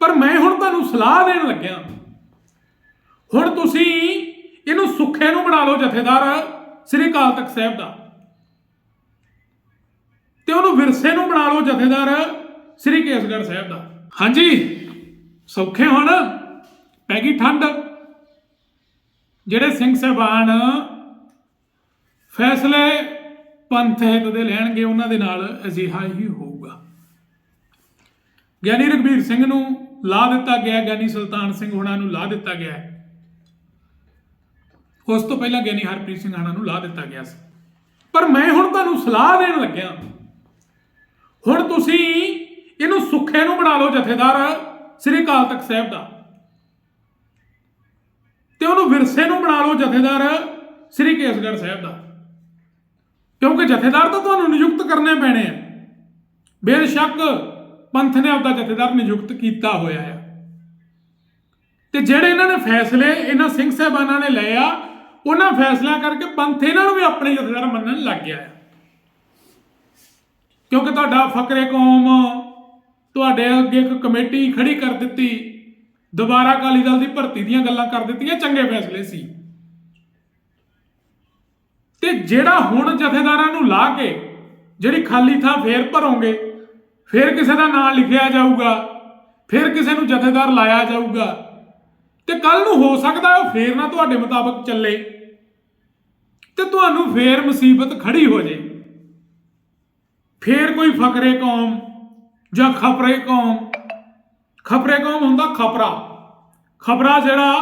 ਪਰ ਮੈਂ ਹੁਣ ਤੁਹਾਨੂੰ ਸਲਾਹ ਦੇਣ ਲੱਗਿਆ। ਹੁਣ ਤੁਸੀਂ ਇਹਨੂੰ ਸੁੱਖੇ ਨੂੰ ਬਣਾ ਲਓ ਜਥੇਦਾਰ, ਸ੍ਰੀ ਅਕਾਲ ਤਖਤ ਸਾਹਿਬ ਦਾ। ਤੇ ਉਹਨੂੰ ਵਿਰਸੇ ਨੂੰ ਬਣਾ ਲਓ ਜਥੇਦਾਰ, ਸ੍ਰੀ ਕੇਸਗੜ੍ਹ ਸਾਹਿਬ ਦਾ। ਹਾਂਜੀ, ਸੌਖੇ ਹੁਣ, ਪੈ ਗਈ ਠੰਡ। ਜਿਹੜੇ ਸਿੰਘ ਸਾਹਿਬਾਨ ਫੈਸਲੇ ਪੰਥ ਹਿੱਤ ਦੇ ਲੈਣਗੇ, ਉਹਨਾਂ ਦੇ ਨਾਲ ਅਜਿਹਾ ਹੀ ਹੋਊਗਾ। ਗਿਆਨੀ ਰਘਬੀਰ ਸਿੰਘ ਨੂੰ ਲਾ ਦਿੱਤਾ ਗਿਆ ਗਿਆਨੀ ਸੁਲਤਾਨ ਸਿੰਘ ਹੁਣਾਂ ਨੂੰ ਲਾ ਦਿੱਤਾ ਗਿਆ ਉਸ ਤੋਂ ਪਹਿਲਾਂ ਗਿਆਨੀ ਹਰਪ੍ਰੀਤ ਸਿੰਘ ਹੁਣਾਂ ਨੂੰ ਲਾ ਦਿੱਤਾ ਗਿਆ ਸੀ। ਪਰ ਮੈਂ ਹੁਣ ਤੁਹਾਨੂੰ ਸਲਾਹ ਦੇਣ ਲੱਗਿਆ। ਹੁਣ ਤੁਸੀਂ ਇਹਨੂੰ ਸੁੱਖੇ ਨੂੰ ਬਣਾ ਲਓ ਜਥੇਦਾਰ, ਸ੍ਰੀ ਅਕਾਲ ਤਖਤ ਸਾਹਿਬ ਦਾ। ਤੇ ਉਹਨੂੰ ਵਿਰਸੇ ਨੂੰ ਬਣਾ ਲਓ ਜਥੇਦਾਰ, ਸ੍ਰੀ ਕੇਸਗੜ੍ਹ ਸਾਹਿਬ ਦਾ। ਕਿਉਂਕਿ ਜਥੇਦਾਰ ਤਾਂ ਤੁਹਾਨੂੰ ਨਿਯੁਕਤ ਕਰਨੇ ਪੈਣੇ ਆ। ਬੇਸ਼ੱਕ ਪੰਥ ਨੇ ਆਪਦਾ ਜਥੇਦਾਰ ਨਿਯੁਕਤ ਕੀਤਾ ਹੋਇਆ ਆ। ਤੇ ਜਿਹੜੇ ਇਹਨਾਂ ਨੇ ਫੈਸਲੇ ਇਹਨਾਂ ਸਿੰਘ ਸਾਹਿਬਾਨਾਂ ਨੇ ਲਏ ਆ, ਉਹਨਾਂ ਫੈਸਲਿਆਂ ਕਰਕੇ ਪੰਥ ਇਹਨਾਂ ਨੂੰ ਵੀ ਆਪਣੇ ਜਥੇਦਾਰ ਮੰਨਣ ਲੱਗ ਗਿਆ ਹੈ ਕਿਉਂਕਿ ਤੁਹਾਡਾ ਫਕਰੇ ਕੌਮ, ਤੁਹਾਡੇ ਅੱਗੇ ਇੱਕ ਕਮੇਟੀ ਖੜੀ ਕਰ ਦਿੱਤੀ, ਦੁਬਾਰਾ ਅਕਾਲੀ ਦਲ ਦੀ ਭਰਤੀ ਦੀਆਂ ਗੱਲਾਂ ਕਰ ਦਿੱਤੀਆਂ, ਚੰਗੇ ਫੈਸਲੇ ਸੀ। ਤੇ ਜਿਹੜਾ ਹੁਣ ਜਥੇਦਾਰਾਂ ਨੂੰ ਲਾ ਕੇ, ਜਿਹੜੀ ਖਾਲੀ ਥਾਂ ਫੇਰ ਭਰੋਗੇ ਫਿਰ ਕਿਸੇ ਦਾ ਨਾਮ ਲਿਖਿਆ ਜਾਊਗਾ, ਫਿਰ ਕਿਸੇ ਨੂੰ ਜਥੇਦਾਰ ਲਾਇਆ ਜਾਊਗਾ। ਤੇ ਕੱਲ ਨੂੰ ਹੋ ਸਕਦਾ ਉਹ ਫੇਰ ਨਾ ਤੁਹਾਡੇ ਮੁਤਾਬਕ ਚੱਲੇ ਤੇ ਤੁਹਾਨੂੰ ਫੇਰ ਮੁਸੀਬਤ ਖੜੀ ਹੋ ਜੇ। ਫੇਰ ਕੋਈ ਫਕਰੇ ਕੌਮ ਜਾਂ ਖਪਰੇ ਕੌਮ। ਖਪਰੇ ਕੌਮ ਹੁੰਦਾ ਖਪਰਾ। ਖਪਰਾ ਜਿਹੜਾ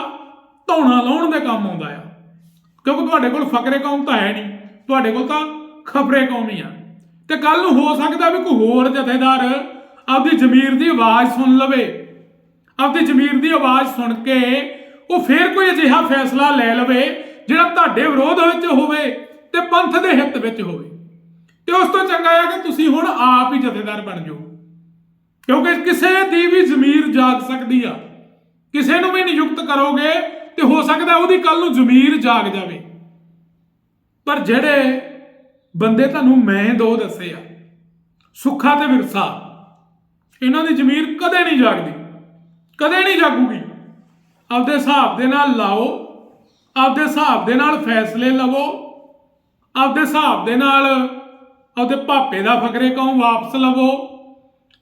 ਧੌਣਾ ਲਾਉਣ ਦੇ ਕੰਮ ਆਉਂਦਾ ਆ। ਕਿਉਂਕਿ ਤੁਹਾਡੇ ਕੋਲ ਫਕਰੇ ਕੌਮ ਤਾਂ ਹੈ ਨਹੀਂ, ਤੁਹਾਡੇ ਕੋਲ ਤਾਂ ਖਪਰੇ ਕੌਮ ਹੀ ਆ। ਤੇ ਕੱਲ ਨੂੰ ਹੋ ਸਕਦਾ ਵੀ ਕੋਈ ਹੋਰ ਜਥੇਦਾਰ ਆਪਦੀ ਜ਼ਮੀਰ ਦੀ ਆਵਾਜ਼ ਸੁਣ ਲਵੇ। ਆਪਦੀ ਜ਼ਮੀਰ ਦੀ ਆਵਾਜ਼ ਸੁਣ ਕੇ ਉਹ ਫੇਰ ਕੋਈ ਅਜਿਹਾ ਫੈਸਲਾ ਲੈ ਲਵੇ ਜਿਹੜਾ ਤੁਹਾਡੇ ਵਿਰੋਧ ਵਿੱਚ ਹੋਵੇ ਤੇ ਪੰਥ ਦੇ ਹਿੱਤ ਵਿੱਚ ਹੋਵੇ। ਤੇ ਉਸ ਤੋਂ ਚੰਗਾ ਹੈ ਕਿ ਤੁਸੀਂ ਹੁਣ ਆਪ ਹੀ ਜਥੇਦਾਰ ਬਣ ਜਾਓ। ਕਿਉਂਕਿ ਕਿਸੇ ਦੀ ਵੀ ਜ਼ਮੀਰ ਜਾਗ ਸਕਦੀ ਆ। ਕਿਸੇ ਨੂੰ ਵੀ ਨਿਯੁਕਤ ਕਰੋਗੇ ਤੇ ਹੋ ਸਕਦਾ ਉਹਦੀ ਕੱਲ ਨੂੰ ਜ਼ਮੀਰ ਜਾਗ ਜਾਵੇ। ਪਰ ਜਿਹੜੇ ਬੰਦੇ ਤੁਹਾਨੂੰ ਮੈਂ ਦੋ ਦੱਸੇ ਆ। ਸੁੱਖਾ ਤੇ ਵਿਰਸਾ। ਇਹਨਾਂ ਦੀ ਜ਼ਮੀਰ ਕਦੇ ਨਹੀਂ ਜਾਗਦੀ। ਕਦੇ ਨਹੀਂ ਜਾਗੂਗੀ। ਆਪਦੇ ਹਿਸਾਬ ਦੇ ਨਾਲ ਲਾਓ। ਆਪਦੇ ਹਿਸਾਬ ਦੇ ਨਾਲ ਫੈਸਲੇ ਲਵੋ। ਆਪਦੇ ਹਿਸਾਬ ਦੇ ਨਾਲ ਆਪਦੇ ਭਾਪੇ ਦਾ ਫਕਰੇ ਕੌਮ ਵਾਪਸ ਲਵੋ।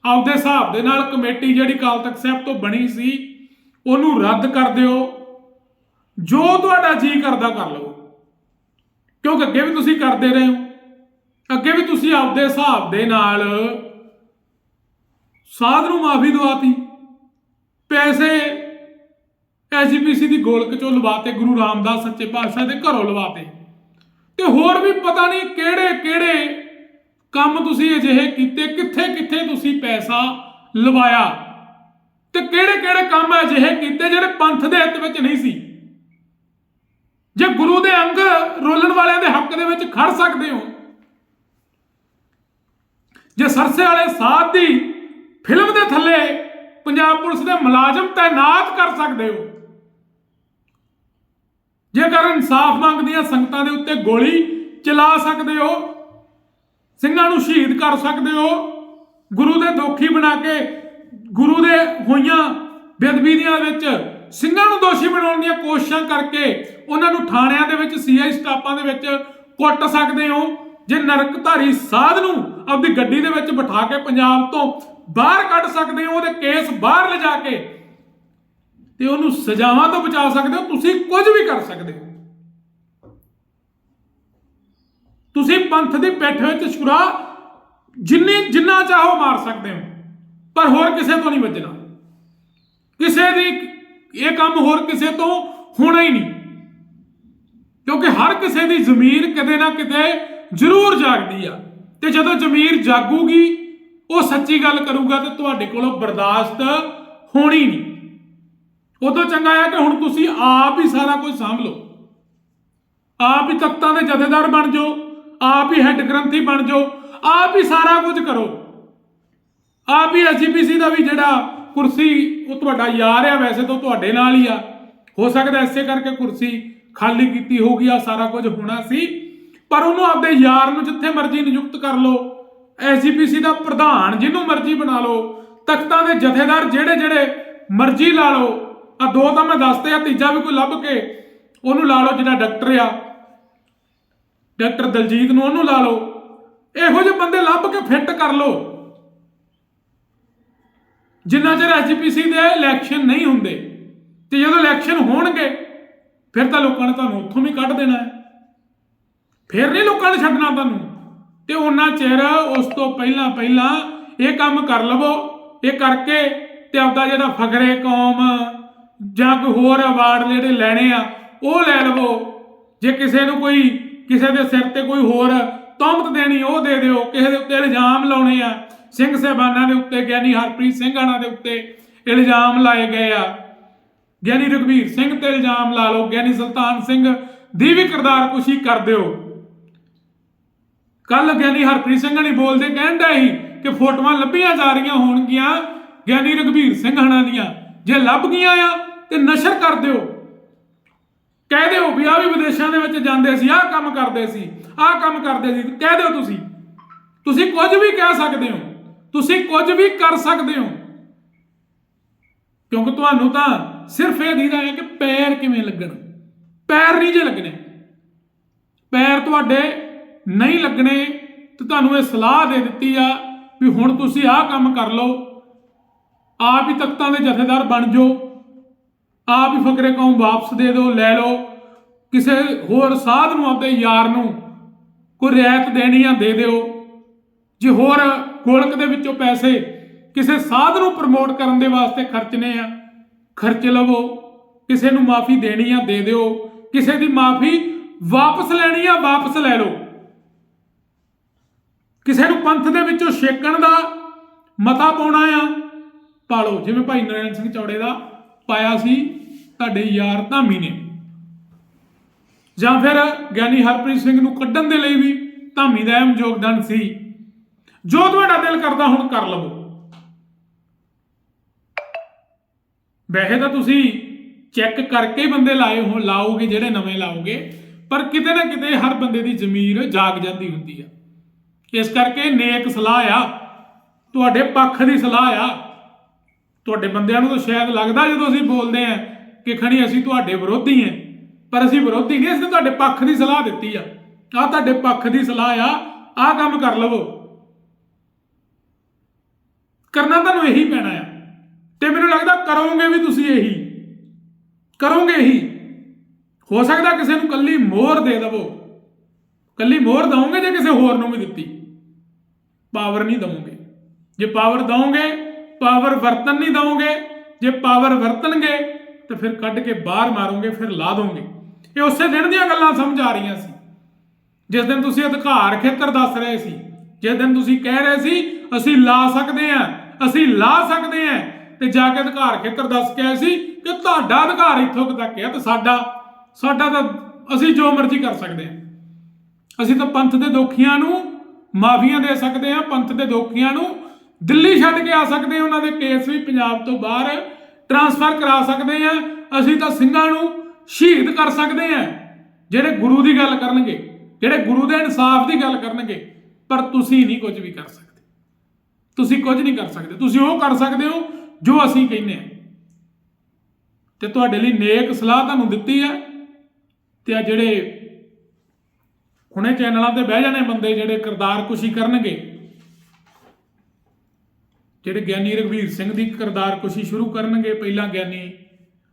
ਆਪਦੇ ਹਿਸਾਬ ਦੇ ਨਾਲ ਕਮੇਟੀ ਜਿਹੜੀ ਕਾਲ ਤਖਤ ਸਾਹਿਬ ਤੋਂ ਬਣੀ ਸੀ, ਉਹਨੂੰ ਰੱਦ ਕਰ ਦਿਓ। ਜੋ ਤੁਹਾਡਾ ਜੀ ਕਰਦਾ, ਕਰ ਲਵੋ। ਕਿਉਂਕਿ ਅੱਗੇ ਵੀ ਤੁਸੀਂ ਕਰਦੇ ਰਹੇ ਹੋ। ਅੱਗੇ ਵੀ ਤੁਸੀਂ ਆਪਦੇ ਹਿਸਾਬ ਦੇ ਨਾਲ ਸਾਧ ਨੂੰ ਮਾਫੀ ਦਵਾਤੀ। ਪੈਸੇ ਐਜੀਪੀਸੀ ਦੀ ਗੋਲਕ ਚੋਂ ਲਵਾਤੇ, ਗੁਰੂ ਰਾਮਦਾਸ ਸੱਚੇ ਪਾਤਸ਼ਾਹ ਦੇ ਘਰੋਂ ਲਵਾਤੇ। ਤੇ ਹੋਰ ਵੀ ਪਤਾ ਨਹੀਂ ਕਿਹੜੇ ਕਿਹੜੇ ਕੰਮ ਤੁਸੀਂ ਅਜਿਹੇ ਕੀਤੇ, ਕਿੱਥੇ ਕਿੱਥੇ ਤੁਸੀਂ ਪੈਸਾ ਲਵਾਇਆ। ਤੇ ਕਿਹੜੇ ਕਿਹੜੇ ਕੰਮ ਅਜਿਹੇ ਕੀਤੇ ਜਿਹੜੇ ਪੰਥ ਦੇ ਹਿੱਤ ਵਿੱਚ ਨਹੀਂ ਸੀ। ਜੇ ਗੁਰੂ ਦੇ ਅੰਗ ਰੋਲਣ ਵਾਲਿਆਂ ਦੇ ਹੱਕ ਦੇ ਵਿੱਚ ਖੜ ਸਕਦੇ ਹੋ ਜੇ ਸਰਸੇ ਵਾਲੇ ਸਾਧ ਦੀ ਫਿਲਮ ਦੇ ਥੱਲੇ ਪੰਜਾਬ ਪੁਲਿਸ ਦੇ ਮੁਲਾਜ਼ਮ ਤਾਇਨਾਤ ਕਰ ਸਕਦੇ ਹੋ, ਜੇਕਰ ਇਨਸਾਫ ਮੰਗਦੀਆਂ ਸੰਗਤਾਂ ਦੇ ਉੱਤੇ ਗੋਲੀ ਚਲਾ ਸਕਦੇ ਹੋ, ਸਿੰਘਾਂ ਨੂੰ ਸ਼ਹੀਦ ਕਰ ਸਕਦੇ ਹੋ, ਗੁਰੂ ਦੇ ਦੋਖੀ ਬਣਾ ਕੇ ਗੁਰੂ ਦੇ ਹੋਈਆਂ ਬੇਦਬੀ ਦੀਆਂ ਵਿੱਚ ਸਿੰਘਾਂ ਨੂੰ ਦੋਸ਼ੀ ਬਣਾਉਣ ਦੀਆਂ ਕੋਸ਼ਿਸ਼ਾਂ ਕਰਕੇ ਉਹਨਾਂ ਨੂੰ ਥਾਣਿਆਂ ਦੇ ਵਿੱਚ ਸੀਆਈ ਸਟਾਪਾਂ ਦੇ ਵਿੱਚ ਕੁੱਟ ਸਕਦੇ ਹੋ। ਜੇ ਨਰਕਧਾਰੀ ਸਾਧ ਨੂੰ ਆਪਦੀ ਗੱਡੀ ਦੇ ਵਿੱਚ ਬਿਠਾ ਕੇ ਪੰਜਾਬ ਤੋਂ ਬਾਹਰ ਕੱਢ ਸਕਦੇ ਹੋ, ਉਹਦੇ ਕੇਸ ਬਾਹਰ ਲਿਜਾ ਕੇ, ਤੇ ਉਹਨੂੰ ਸਜ਼ਾਵਾਂ ਤੋਂ ਬਚਾ ਸਕਦੇ ਹੋ, ਤੁਸੀਂ ਕੁਝ ਵੀ ਕਰ ਸਕਦੇ ਹੋ। ਤੁਸੀਂ ਪੰਥ ਦੀ ਪਿੱਠ ਵਿੱਚ ਛੁਰਾ ਜਿੰਨੀ ਜਿੰਨਾ ਚਾਹੋ ਮਾਰ ਸਕਦੇ ਹੋ, ਪਰ ਹੋਰ ਕਿਸੇ ਤੋਂ ਨਹੀਂ ਵੱਜਣਾ। ਕਿਸੇ ਦੀ ਇਹ ਕੰਮ ਹੋਰ ਕਿਸੇ ਤੋਂ ਹੋਣਾ ਹੀ ਨਹੀਂ। ਕਿਉਂਕਿ ਹਰ ਕਿਸੇ ਦੀ ਜ਼ਮੀਰ ਕਦੇ ਨਾ ਕਿਤੇ ਜ਼ਰੂਰ ਜਾਗਦੀ ਆ। ਤੇ ਜਦੋਂ ਜ਼ਮੀਰ ਜਾਗੂਗੀ, ਉਹ ਸੱਚੀ ਗੱਲ ਕਰੂਗਾ ਤੇ ਤੁਹਾਡੇ ਕੋਲੋਂ ਬਰਦਾਸ਼ਤ ਹੋਣੀ ਨਹੀਂ। ਉਦੋਂ ਚੰਗਾ ਆ ਕਿ ਹੁਣ ਤੁਸੀਂ ਆਪ ਹੀ ਸਾਰਾ ਕੁਝ ਸਾਂਭ ਲਓ। ਆਪ ਹੀ ਤਖਤਾਂ ਦੇ ਜਥੇਦਾਰ ਬਣ ਜਾਓ, ਆਪ ਹੀ ਹੈੱਡ ਗ੍ਰੰਥੀ ਬਣ ਜਾਓ, ਆਪ ਹੀ ਸਾਰਾ ਕੁਝ ਕਰੋ। ਆਪ ਹੀ ਐਸਜੀਪੀਸੀ ਦਾ ਵੀ ਜਿਹੜਾ ਕੁਰਸੀ, ਉਹ ਤੁਹਾਡਾ ਯਾਰ ਆ ਵੈਸੇ ਤਾਂ ਤੁਹਾਡੇ ਨਾਲ ਹੀ ਆ। ਹੋ ਸਕਦਾ ਐਸੇ ਕਰਕੇ ਕੁਰਸੀ ਖਾਲੀ ਕੀਤੀ ਹੋਊਗੀ ਆ ਸਾਰਾ ਕੁਝ ਹੋਣਾ ਸੀ। ਪਰ ਉਹਨੂੰ ਆਪਦੇ ਯਾਰ ਨੂੰ ਜਿੱਥੇ ਮਰਜ਼ੀ ਨਿਯੁਕਤ ਕਰ ਲਓ ਐਸਜੀਪੀਸੀ ਦਾ ਪ੍ਰਧਾਨ ਜਿਹਨੂੰ ਮਰਜ਼ੀ ਬਣਾ ਲਓ, ਤਖਤਾਂ ਦੇ ਜਥੇਦਾਰ ਜਿਹੜੇ ਜਿਹੜੇ ਮਰਜ਼ੀ ਲਾ ਲਓ। ਆ ਦੋ ਤਾਂ ਮੈਂ ਦੱਸਤੇ ਆ ਤੀਜਾ ਵੀ ਕੋਈ ਲੱਭ ਕੇ ਉਹਨੂੰ ਲਾ ਲਓ ਜਿਹੜਾ ਡਾਕਟਰ ਆ। ਡਾਕਟਰ ਦਲਜੀਤ ਨੂੰ ਉਹਨੂੰ ਲਾ ਲਓ। ਇਹੋ ਜਿਹੇ ਬੰਦੇ ਲੱਭ ਕੇ ਫਿੱਟ ਕਰ ਲਓ। ਜਿੰਨਾ ਚਿਰ ਐਜੀਪੀਸੀ ਦੇ ਇਲੈਕਸ਼ਨ ਨਹੀਂ ਹੁੰਦੇ, ਤੇ ਜਦੋਂ ਇਲੈਕਸ਼ਨ ਹੋਣਗੇ, ਫਿਰ ਤਾਂ ਲੋਕਾਂ ਨੇ ਤੁਹਾਨੂੰ ਉੱਥੋਂ ਵੀ ਕੱਢ ਦੇਣਾ ਹੈ। ਫਿਰ ਨਹੀਂ ਲੋਕਾਂ ਨੇ ਛੱਡਣਾ ਤੁਹਾਨੂੰ ਤੇ ਉਹਨਾਂ ਚਿਰ ਉਸ ਤੋਂ ਪਹਿਲਾਂ ਪਹਿਲਾਂ ਇਹ ਕੰਮ ਕਰ ਲਵੋ, ਇਹ ਕਰਕੇ ਤੇ ਆਪਦਾ ਜਿਹੜਾ ਫਖਰੇ ਕੌਮ ਜਾਂ ਕੋਈ ਹੋਰ ਅਵਾਰਡ ਜਿਹੜੇ ਲੈਣੇ ਆ, ਉਹ ਲੈ ਲਵੋ। ਜੇ ਕਿਸੇ ਨੂੰ ਕੋਈ, ਕਿਸੇ ਦੇ ਸਿਰ ਤੇ ਕੋਈ ਹੋਰ ਤੌਮਤ ਦੇਣੀ, ਉਹ ਦੇ ਦਿਓ। ਕਿਸੇ ਦੇ ਉੱਤੇ ਇਲਜ਼ਾਮ ਲਾਉਣੇ ਆ, ਸਿੰਘ ਸਾਹਿਬਾਨਾਂ ਦੇ ਉੱਤੇ, ਗਿਆਨੀ ਹਰਪ੍ਰੀਤ ਸਿੰਘ ਸਿੰਘਾਣਾ ਦੇ ਉੱਤੇ ਇਲਜ਼ਾਮ ਲਾਏ ਗਏ ਆ। ਗਿਆਨੀ ਰਘਵੀਰ ਸਿੰਘ ਤੇ ਇਲਜ਼ਾਮ ਲਾ ਲਓ, ਗਿਆਨੀ ਸੁਲਤਾਨ ਸਿੰਘ ਦੀ ਵੀ ਕਿਰਦਾਰ ਕੁਸ਼ੀ ਕਰ ਦਿਓ। ਕੱਲ ਗਿਆਨੀ ਹਰਪ੍ਰੀਤ ਸਿੰਘ ਨੇ ਬੋਲਦੇ ਕਹਿੰਦਾ ਸੀ ਕਿ ਫੋਟੋਆਂ ਲੱਭੀਆਂ ਜਾ ਰਹੀਆਂ ਹੋਣਗੀਆਂ ਗਿਆਨੀ ਰਘਵੀਰ ਸਿੰਘ ਹਣਾ ਦੀਆਂ। ਜੇ ਲੱਭ ਗਈਆਂ ਆ ਤੇ ਨਸ਼ਰ ਕਰ ਦਿਓ। ਕਹਿ ਦਿਓ ਵੀ ਆ ਵੀ ਵਿਦੇਸ਼ਾਂ ਦੇ ਵਿੱਚ ਜਾਂਦੇ ਸੀ, ਆਹ ਕੰਮ ਕਰਦੇ ਸੀ, ਆਹ ਕੰਮ ਕਰਦੇ ਸੀ। ਕਹਿ ਦਿਓ ਤੁਸੀਂ। ਤੁਸੀਂ ਕੁਝ ਵੀ ਕਹਿ ਸਕਦੇ ਹੋ। ਤੁਸੀਂ ਕੁਝ ਵੀ ਕਰ ਸਕਦੇ ਹੋ। ਕਿਉਂਕਿ ਤੁਹਾਨੂੰ ਤਾਂ ਸਿਰਫ ਇਹ ਦੀਦਾ ਹੈ ਕਿ ਪੈਰ ਕਿਵੇਂ ਲੱਗਣ। ਪੈਰ ਨਹੀਂ ਜੇ ਲੱਗਣੇ। ਪੈਰ ਤੁਹਾਡੇ ਨਹੀਂ ਲੱਗਣੇ, ਤੇ ਤੁਹਾਨੂੰ ਇਹ ਸਲਾਹ ਦੇ ਦਿੱਤੀ ਆ ਵੀ ਹੁਣ ਤੁਸੀਂ ਆਹ ਕੰਮ ਕਰ ਲਓ। ਆਪ ਹੀ ਤਖਤਾਂ ਦੇ ਜਥੇਦਾਰ ਬਣ ਜਾਓ। ਆਪ ਹੀ ਫਕਰੇ ਕੌਮ ਵਾਪਸ ਦੇ ਦਿਓ, ਲੈ ਲਓ। ਕਿਸੇ ਹੋਰ ਸਾਧ ਨੂੰ ਆਪਦੇ ਯਾਰ ਨੂੰ ਕੋਈ ਰਿਆਇਤ ਦੇਣੀ ਆ, ਦੇ ਦਿਓ। ਜੇ ਹੋਰ ਗੋਲਕ ਦੇ ਵਿੱਚੋਂ ਪੈਸੇ ਕਿਸੇ ਸਾਧ ਨੂੰ ਪ੍ਰਮੋਟ ਕਰਨ ਦੇ ਵਾਸਤੇ ਖਰਚਨੇ ਆ, ਖਰਚ ਲਵੋ। ਕਿਸੇ ਨੂੰ ਮਾਫੀ ਦੇਣੀ ਆ, ਦੇ ਦਿਓ। ਕਿਸੇ ਦੀ ਮਾਫੀ ਵਾਪਸ ਲੈਣੀ ਆ, ਵਾਪਸ ਲੈ ਲਓ। ਕਿਸੇ ਨੂੰ ਪੰਥ ਦੇ ਵਿੱਚੋਂ ਛੇਕਣ ਦਾ ਮਤਾ ਪਾਉਣਾ ਆ ਪਾ ਲਓ ਜਿਵੇਂ ਭਾਈ ਨਰੈਣ ਸਿੰਘ ਚੌੜੇ ਦਾ ਪਾਇਆ ਸੀ, ਤੁਹਾਡੇ ਯਾਰ ਧਾਮੀ ਨੇ ਜਾਂ ਫਿਰ ਗਿਆਨੀ ਹਰਪ੍ਰੀਤ ਸਿੰਘ ਨੂੰ ਕੱਢਣ ਦੇ ਲਈ ਵੀ ਧਾਮੀ ਦਾ ਅਹਿਮ ਯੋਗਦਾਨ ਸੀ। ਜੋ ਤੁਹਾਡਾ ਦਿਲ ਕਰਦਾ ਹੁਣ ਕਰ ਲਵੋ। ਵੈਸੇ ਤਾਂ ਤੁਸੀਂ ਚੈੱਕ ਕਰਕੇ ਹੀ ਬੰਦੇ ਲਾਏ ਹੋ, ਲਾਓਗੇ ਜਿਹੜੇ ਨਵੇਂ ਲਾਓਗੇ, ਪਰ ਕਿਤੇ ਨਾ ਕਿਤੇ ਹਰ ਬੰਦੇ ਦੀ ਜ਼ਮੀਰ ਜਾਗ ਜਾਂਦੀ ਹੁੰਦੀ ਆ। ਇਸ ਕਰਕੇ ਨੇਕ ਸਲਾਹ ਆ। ਤੁਹਾਡੇ ਪੱਖ ਦੀ ਸਲਾਹ ਆ। ਤੁਹਾਡੇ ਬੰਦਿਆਂ ਨੂੰ ਤਾਂ ਸ਼ਾਇਦ ਲੱਗਦਾ ਜਦੋਂ ਅਸੀਂ ਬੋਲਦੇ ਆ ਕਿ ਖਣੀ ਅਸੀਂ ਤੁਹਾਡੇ ਵਿਰੋਧੀ ਆ। ਪਰ ਅਸੀਂ ਵਿਰੋਧੀ ਨਹੀਂ, ਅਸੀਂ ਤੁਹਾਡੇ ਪੱਖ ਦੀ ਸਲਾਹ ਦਿੱਤੀ ਆ। ਆ ਤੁਹਾਡੇ ਪੱਖ ਦੀ ਸਲਾਹ ਆ ਆ ਕੰਮ ਕਰ ਲਵੋ। ਕਰਨਾ ਤੁਹਾਨੂੰ ਇਹੀ ਪੈਣਾ ਆ। ਤੇ ਮੈਨੂੰ ਲੱਗਦਾ ਕਰੋਗੇ ਵੀ ਤੁਸੀਂ ਇਹੀ। ਕਰੋਗੇ ਇਹੀ। ਹੋ ਸਕਦਾ ਕਿਸੇ ਨੂੰ ਕੱਲੀ ਮੋਹਰ ਦੇ ਦਵੋ। ਕੱਲੀ ਮੋਹਰ ਦਵੋਗੇ ਜੇ ਕਿਸੇ ਹੋਰ ਨੂੰ ਵੀ ਦਿੱਤੀ। ਪਾਵਰ ਨਹੀਂ ਦਵੋਗੇ। ਜੇ ਪਾਵਰ ਦਵੋਗੇ, ਪਾਵਰ ਵਰਤਨ ਨਹੀਂ ਦਵੋਗੇ, ਜੇ ਪਾਵਰ ਵਰਤਣਗੇ, ਤਾਂ ਫਿਰ ਕੱਢ ਕੇ ਬਾਹਰ ਮਾਰੋਗੇ, ਫਿਰ ਲਾ ਦੋਗੇ ਇਹ ਉਸੇ ਦਿਨ ਦੀਆਂ ਗੱਲਾਂ ਸਮਝ ਆ ਰਹੀਆਂ ਸੀ। ਜਿਸ ਦਿਨ ਤੁਸੀਂ ਅਧਿਕਾਰ ਖੇਤਰ ਦੱਸ ਰਹੇ ਸੀ, ਜਿਸ ਦਿਨ ਤੁਸੀਂ ਕਹਿ ਰਹੇ ਸੀ, ਅਸੀਂ ਲਾ ਸਕਦੇ ਹਾਂ, ਅਸੀਂ ਲਾ ਸਕਦੇ ਹਾਂ, ਤੇ ਜਾ ਕੇ ਅਧਿਕਾਰ ਖੇਤਰ ਦੱਸ ਕੇ ਆਏ ਸੀ ਕਿ ਤੁਹਾਡਾ ਅਧਿਕਾਰ ਇੱਥੋਂ ਤੱਕ ਹੈ ਤੇ ਸਾਡਾ ਸਾਡਾ ਤਾਂ ਅਸੀਂ ਜੋ ਮਰਜ਼ੀ ਕਰ ਸਕਦੇ ਹਾਂ। ਅਸੀਂ ਤਾਂ ਪੰਥ ਦੇ ਦੋਖੀਆਂ ਨੂੰ ਮਾਫੀਆਂ ਦੇ ਸਕਦੇ ਹਾਂ, ਪੰਥ ਦੇ ਦੋਖੀਆਂ ਨੂੰ ਦਿੱਲੀ ਛੱਡ ਕੇ ਆ ਸਕਦੇ ਹਾਂ, ਉਹਨਾਂ ਦੇ ਕੇਸ ਵੀ ਪੰਜਾਬ ਤੋਂ ਬਾਹਰ ਟਰਾਂਸਫਰ ਕਰਾ ਸਕਦੇ ਹਾਂ। ਅਸੀਂ ਤਾਂ ਸਿੰਘਾਂ ਨੂੰ ਸ਼ਹੀਦ ਕਰ ਸਕਦੇ ਹਾਂ, ਜਿਹੜੇ ਗੁਰੂ ਦੀ ਗੱਲ ਕਰਨਗੇ, ਜਿਹੜੇ ਗੁਰੂ ਦੇ ਇਨਸਾਫ ਦੀ ਗੱਲ ਕਰਨਗੇ, ਪਰ ਤੁਸੀਂ ਨਹੀਂ ਕੁਝ ਵੀ ਕਰ ਸਕਦੇ। ਤੁਸੀਂ ਕੁਝ ਨਹੀਂ ਕਰ ਸਕਦੇ। ਤੁਸੀਂ ਉਹ ਕਰ ਸਕਦੇ ਹੋ ਜੋ ਅਸੀਂ ਕਹਿੰਦੇ ਆ ਤੇ ਤੁਹਾਡੇ ਲਈ ਨੇਕ ਸਲਾਹ ਤੁਹਾਨੂੰ ਦਿੱਤੀ ਹੈ, ਤੇ ਆ ਜਿਹੜੇ ਹੁਣੇ ਚੈਨਲਾਂ ਤੇ ਬਹਿ ਜਾਣੇ ਬੰਦੇ ਜਿਹੜੇ ਕਿਰਦਾਰ ਕੁਸ਼ੀ ਕਰਨਗੇ। ਜਿਹੜੇ ਗਿਆਨੀ ਰਘਵੀਰ ਸਿੰਘ ਦੀ ਕਿਰਦਾਰ ਕੁਸ਼ੀ ਸ਼ੁਰੂ ਕਰਨਗੇ, ਪਹਿਲਾਂ ਗਿਆਨੀ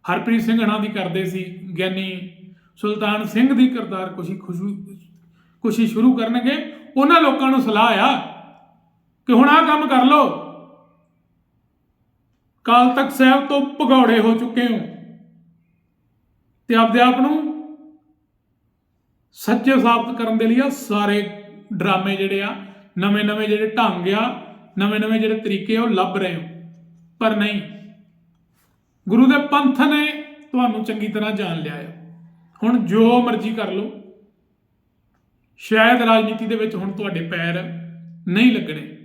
ਹਰਪ੍ਰੀਤ ਸਿੰਘ ਹਣਾ ਦੀ ਕਰਦੇ ਸੀ, ਗਿਆਨੀ ਸੁਲਤਾਨ ਸਿੰਘ ਦੀ ਕਿਰਦਾਰ ਕੁਸ਼ੀ ਖੁਸ਼ੂ ਕੁਸ਼ੀ ਸ਼ੁਰੂ ਕਰਨਗੇ। ਉਹਨਾਂ ਲੋਕਾਂ ਨੂੰ ਸਲਾਹ ਆ ਕਿ ਹੁਣ ਆਹ ਕੰਮ ਕਰ ਲਓ। ਕਾਲ ਤੱਕ ਸਾਹਿਬ ਤੋਂ ਭਗੌੜੇ ਹੋ ਚੁੱਕੇ ਹੋ। ਤੇ ਆਪਦੇ ਆਪ ਨੂੰ ਸੱਚੇ ਸਾਬਤ ਕਰਨ ਦੇ ਲਈ ਆ ਸਾਰੇ ਡਰਾਮੇ ਜਿਹੜੇ ਆ ਨਵੇਂ ਨਵੇਂ ਜਿਹੜੇ ਢੰਗ ਆ ਨਵੇਂ ਨਵੇਂ ਜਿਹੜੇ ਤਰੀਕੇ ਆ, ਉਹ ਲੱਭ ਰਹੇ ਹੋ। ਪਰ ਨਹੀਂ, ਗੁਰੂ ਦੇ ਪੰਥ ਨੇ ਤੁਹਾਨੂੰ ਚੰਗੀ ਤਰ੍ਹਾਂ ਜਾਣ ਲਿਆ ਹੈ ਹੁਣ ਜੋ ਮਰਜ਼ੀ ਕਰ ਲਓ। ਸ਼ਾਇਦ ਰਾਜਨੀਤੀ ਦੇ ਵਿੱਚ ਹੁਣ ਤੁਹਾਡੇ ਪੈਰ ਨਹੀਂ ਲੱਗਣੇ।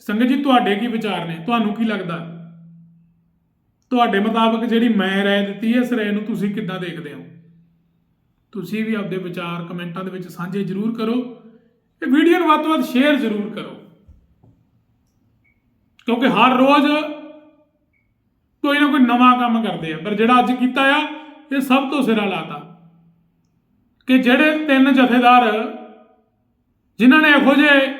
ਸੰਗਤ ਜੀ, ਤੁਹਾਡੇ ਕੀ ਵਿਚਾਰ ਨੇ? ਤੁਹਾਨੂੰ ਕੀ ਲੱਗਦਾ? ਤੁਹਾਡੇ ਮੁਤਾਬਕ ਜਿਹੜੀ ਮੈਂ ਰਾਏ ਦਿੱਤੀ ਹੈ, ਇਸ ਰਾਏ ਨੂੰ ਤੁਸੀਂ ਕਿੱਦਾਂ ਦੇਖਦੇ ਹੋ? ਤੁਸੀਂ ਵੀ ਆਪਦੇ ਵਿਚਾਰ ਕਮੈਂਟਾਂ ਦੇ ਵਿੱਚ ਸਾਂਝੇ ਜ਼ਰੂਰ ਕਰੋ ਇਹ ਵੀਡੀਓ ਨੂੰ ਵੱਧ ਤੋਂ ਵੱਧ ਸ਼ੇਅਰ ਜ਼ਰੂਰ ਕਰੋ। ਕਿਉਂਕਿ ਹਰ ਰੋਜ਼ ਕੋਈ ਨਾ ਕੋਈ ਨਵਾਂ ਕੰਮ ਕਰਦੇ ਆ। ਪਰ ਜਿਹੜਾ ਅੱਜ ਕੀਤਾ ਆ, ਇਹ ਸਭ ਤੋਂ ਸਿਰਾ ਲਾਤਾ। ਕਿ ਜਿਹੜੇ ਤਿੰਨ ਜਥੇਦਾਰ ਜਿਨ੍ਹਾਂ ਨੇ ਇਹੋ ਜਿਹੇ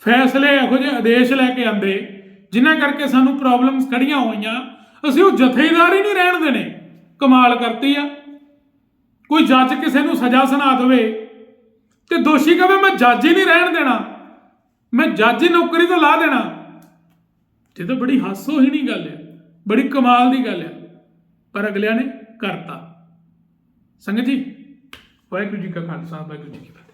ਫੈਸਲੇ, ਇਹੋ ਜਿਹੇ ਆਦੇਸ਼ ਲੈ ਕੇ ਆਂਦੇ, ਜਿਨ੍ਹਾਂ ਕਰਕੇ ਸਾਨੂੰ ਪ੍ਰੋਬਲਮਸ ਖੜੀਆਂ ਹੋਈਆਂ, ਅਸੀਂ ਉਹ ਜਥੇਦਾਰ ਹੀ ਨਹੀਂ ਰਹਿਣ ਦੇਣੇ। ਕਮਾਲ ਕਰਤੀ ਆ। ਕੋਈ ਜੱਜ ਕਿਸੇ ਨੂੰ ਸਜ਼ਾ ਸੁਣਾ ਦੇਵੇ। ਤੇ ਦੋਸ਼ੀ ਕਹੇ, ਮੈਂ ਜੱਜ ਹੀ ਨਹੀਂ ਰਹਿਣ ਦੇਣਾ। ਮੈਂ ਜੱਜ ਹੀ ਨੌਕਰੀ ਤੋਂ ਲਾ ਦੇਣਾ। ਇਹ ਤਾਂ ਬੜੀ ਹਾਸੋਹੀਣੀ ਗੱਲ ਹੈ। ਬੜੀ ਕਮਾਲ ਦੀ ਗੱਲ ਹੈ। ਪਰ ਅਗਲਿਆਂ ਨੇ ਕਰਤਾ। ਸੰਗਤ ਜੀ, ਵਾਹਿਗੁਰੂ ਜੀ ਕਾ ਖਾਲਸਾ, ਵਾਹਿਗੁਰੂ ਜੀ ਕੀ ਫਤਿਹ।